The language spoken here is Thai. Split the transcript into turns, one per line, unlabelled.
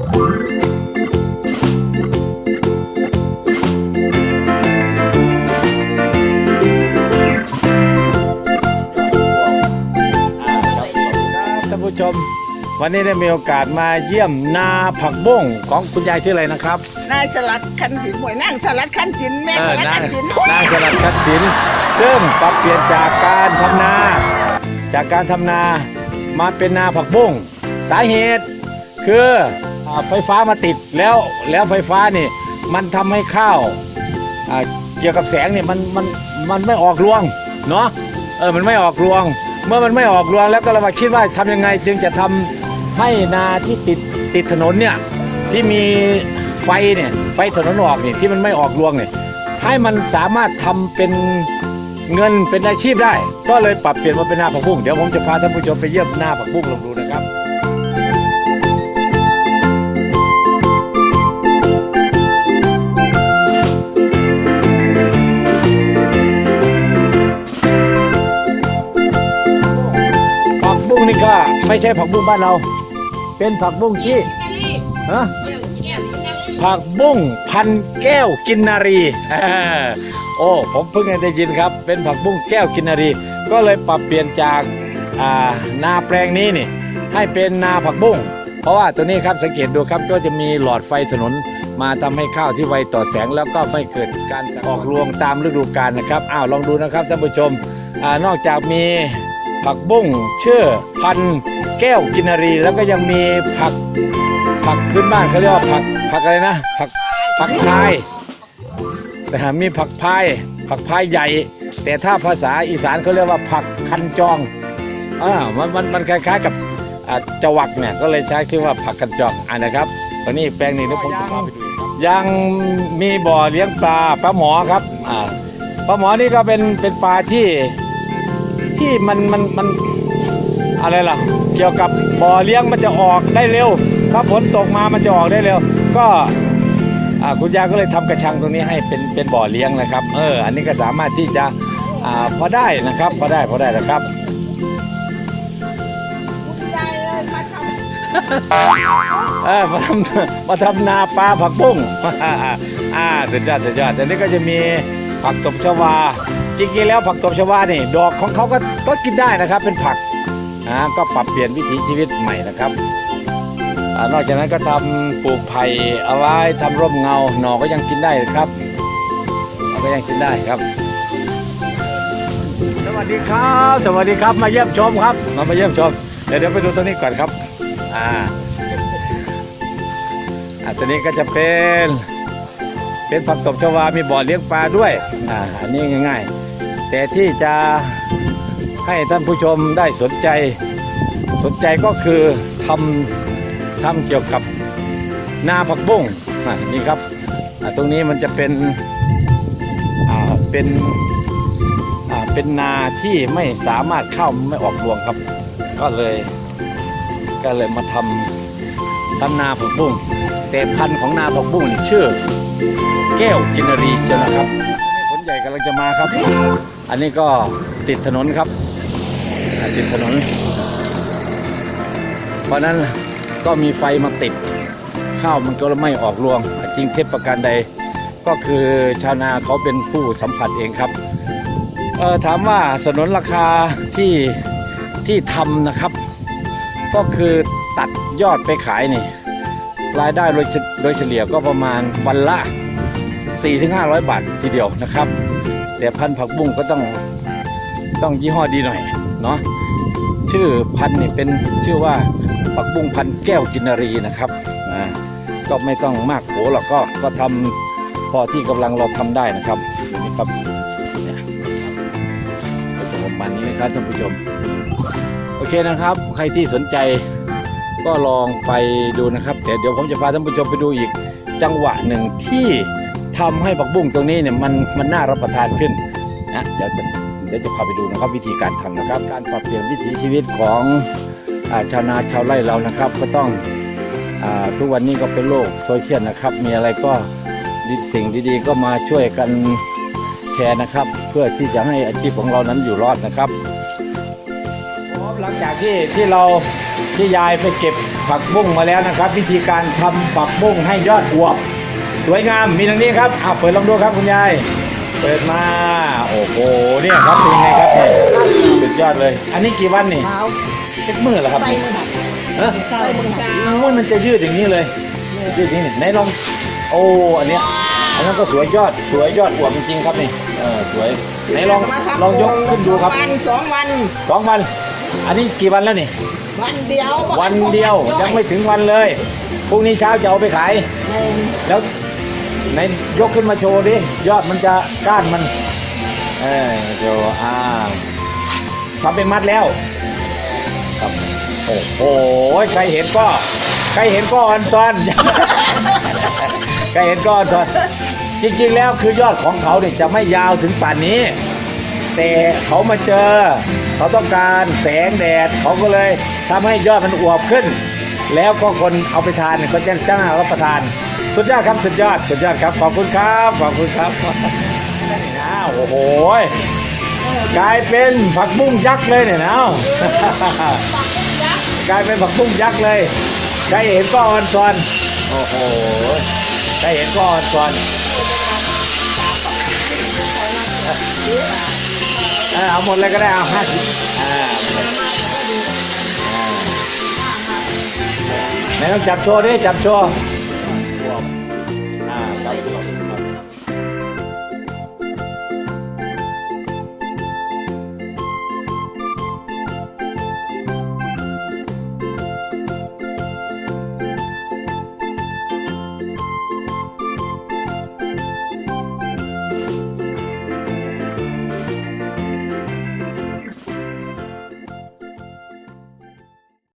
ท่านผู้ชม วันนี้ได้มีโอกาสมาเยี่ยมนาผักบุ้งของคุณยายชื่ออะไรนะครับ
นายสลัดคันสินหวยนั่งสลัดคันสินแม่
เอ
ส
อ
ลัด
นา
คั
ง
นสิน
นางสลัดคัดสิน ซึ่งปรับเปลี่ยนจากการทำนา จากการทำนามาเป็นนาผักบุ้งสาเหตุคืออ่า ไฟฟ้ามาติดแล้วแล้วไฟฟ้านี่มันทำให้ข้าวเกี่ยวกับแสงเนี่ยมันมันมันไม่ออกรวงเนาะเออมันไม่ออกรวง เมื่อมันไม่ออกรวงแล้วก็เรามาคิดว่าทำยังไงจึงจะทำให้นาที่ติดติดถนนเนี่ยที่มีไฟเนี่ยไฟถนนออกเนี่ยที่มันไม่ออกรวงเนี่ยให้มันสามารถทำเป็นเงินเป็นอาชีพได้ ก็เลยปรับเปลี่ยนมาเป็นหน้าผักบุ้งเดี๋ยวผมจะพาท่านผู้ชมไปเยี่ยมหน้าผักบุ้งลองดูนะครับ ไม่ใช่ผักบุ้งบ้านเรา เป็นผักบุ้งที่ฮะผักบุ้งพันแก้วกินนารีโอ้ผมเพิ่งได้ยินครับ เป็นผักบุ้งแก้วกินนารี ก็เลยปรับเปลี่ยนจากานาแปลงนี้นี่ ให้เป็นนาผักบุ้งเพราะว่าตัวนี้ครับสังเกตดูครับก็จะมีหลอดไฟถนนมาทำให้ข้าวที่ไวต่อแสงแล้วก็ไม่เกิดการออกรวงตามฤดูกาลนะครับอ้าวลองดูนะครับท่านผู้ชมอนอกจากมี ผักบุ้งเชื่อพันแก้วกินารีแล้วก็ยังมีผักผักพื้นบ้านเขาเรียกว่าผักผักอะไรนะ ผักผักพายนะฮะมีผักพายผักพายใหญ่ แต่ถ้าภาษาอีสานเขาเรียกว่าผักคันจองอ่ามันมันมันคล้ายๆกับจวักเนี่ยก็เลยใช้ชื่อว่าผักคันจองอ่านะครับตอนนี้แปลงนี้เดี๋ยวผมจะพาไปดูยังมีบ่อเลี้ยงปลาปลาหมอครับอ่าปลาหมอนี่ก็เป็นเป็นปลาที่ มันมันมันอะไรล่ะ เกี่ยวกับบ่อเลี้ยงมันจะออกได้เร็ว ถ้าฝนตกมามันจะออกได้เร็ว ก็อ่าคุณยายก็เลยทำกระชังตรงนี้ให้เป็นเป็นบ่อเลี้ยงนะครับ เออ อันนี้ก็สามารถที่จะอ่าพอได้นะครับ พอได้พอได้นะครับ
ใจเลยมาท
เออมาทำมาทำนาปลาผักบุ้งอ่าสุดยอดสุดยอดแต่นี่ก็จะมี ผักตบชวา จริงๆแล้วผักตบชวานี่ ดอกของเขาก็ก็กินได้นะครับ เป็นผักอ่าก็ปรับเปลี่ยนวิถีชีวิตใหม่นะครับอานอกจากนั้นก็ทำปลูกไผ่เอาไว้ทำร่มเงาหน่อก็ยังกินได้ครับหน่อก็ยังกินได้ครับ สวัสดีครับ สวัสดีครับมาเยี่ยมชมครับมามาเยี่ยมชมเดี๋ยวเดี๋ยวไปดูตรงนี้ก่อนครับอ่าอะตัวนี้ก็จะเป็น เป็นผักตบชวา มีบ่อเลี้ยงปลาด้วยอ่าอันนี้ง่าย ๆ แต่ที่จะให้ท่านผู้ชมได้สนใจ สนใจก็คือทำทำเกี่ยวกับนาผักบุ้งอ่านี่ครับอ่าตรงนี้มันจะเป็นอ่าเป็นอ่าเป็นนาที่ไม่สามารถเข้าไม่ออกรวงครับ ก็เลยก็เลยมาทำทำนาผักบุ้งแต่พันธุ์ของนาผักบุ้งชื่อ แก้วกินารีเชียวนะครับผลใหญ่กำลังจะมาครับ อันนี้ก็ติดถนนครับ ติดถนน เพราะนั้นก็มีไฟมาติดข้าวมันก็ไม่ออกรวง จริงเท็จประการใด ก็คือชาวนาเขาเป็นผู้สัมผัสเองครับเออถามว่าสนนราคาที่ที่ทำนะครับ ก็คือตัดยอดไปขายนี่รายได้โดยโดยเฉลี่ยก็ประมาณวันละ 4-500 บาททีเดียวนะครับ แต่พันธุ์ผักบุ้งก็ต้องต้องยี่ห้อดีหน่อยเนาะชื่อพันธุ์นี่เป็นชื่อว่าผักบุ้งพันธุ์แก้วกินารีนะครับก็ไม่ต้องมากโหรอกก็ก็ทำพอที่กำลังเราทำได้นะครับนี่ครับเนี่ยก็จะประมาณนี้นะครับท่านผู้ชม โอเคนะครับ ใครที่สนใจก็ลองไปดูนะครับ แต่เดี๋ยวผมจะพาท่านผู้ชมไปดูอีกจังหวะหนึ่งที่ ทำให้ผักบุ้งตรงนี้เนี่ยมันมันน่ารับประทานขึ้นนะเดี๋ยวจะเดี๋ยวจะพาไปดูนะครับวิธีการทำนะครับ การปรับเปลี่ยนวิถีชีวิตของอาชาวนาชาวไร่เรานะครับ ก็ต้องอทุกวันนี้ก็เป็นโลกโซเชียลนะครับ มีอะไรก็ดีสิ่งดีๆ ก็มาช่วยกันแชร์นะครับ เพื่อที่จะให้อาชีพของเรานั้นอยู่รอดนะครับหลังจากที่ที่เราที่ยายไปเก็บผผักบุ้งมาแล้วนะครับ วิธีการทำผักบุ้งให้ยอดอวบ สวยงามมีดังนี้ครับอ้าวเปิดลองดูครับคุณยาย เปิดมา โอ้โหเนี่ยครับเป็นไงครับเนี่ยสุดยอดเลย อันนี้กี่วันนี่
เท้า
เจ็ดมือเหรอครับ
ไป
นี่
มือหัก
เออ
ไปมือหัก
โอ้ยมันจะยืดอย่างนี้เลยยืดอย่างนี้นี่ไหนลองโอ้อันเนี้ยอันนั้นก็สวยยอดสวยยอดอวบจริงๆครับนี่เออสวยไหนลองลองยกขึ้นดูครับ
สองวันสองวัน
สองวัน อันนี้กี่วันแล้วนี่
วันเดียว
วันเดียวยังไม่ถึงวันเลยพรุ่งนี้เช้าจะเอาไปขาย
แม่น
แล้วไหนยกขึ้นมาโชว์ดิยอดมันจะก้านมันเออโชว์อ่าทำเป็นมัดแล้วครับโอ้โหใครเห็นก็ใครเห็นก็ออนซอน ใครเห็นก็ออนซอนจริงๆแล้วคือยอดของเขาเนี่ยจะไม่ยาวถึงป่านนี้ แต่เขามาเจอ เขาต้องการแสงแดด เขาก็เลยทำให้ยอดมันอวบขึ้น แล้วก็คนเอาไปทานเนี่ยก็จะจ้างรับประทาน สุดยอดครับสุดยอดสุดยอดครับขอบคุณครับขอบคุณครับอ้าวโอ้โหกลายเป็นผักบุ้งยักษ์เลยเนี่ยนะกลายเป็นผักบุ้งยักษ์เลยใครเห็นก็ออนซอนโอ้โหใครเห็นก็ออนซอน เออเอาหมดเลยก็ได้เอาห้าสิบอ่าอ่าไหนต้องจับโชว์ดิจับโชว์อ่าครับ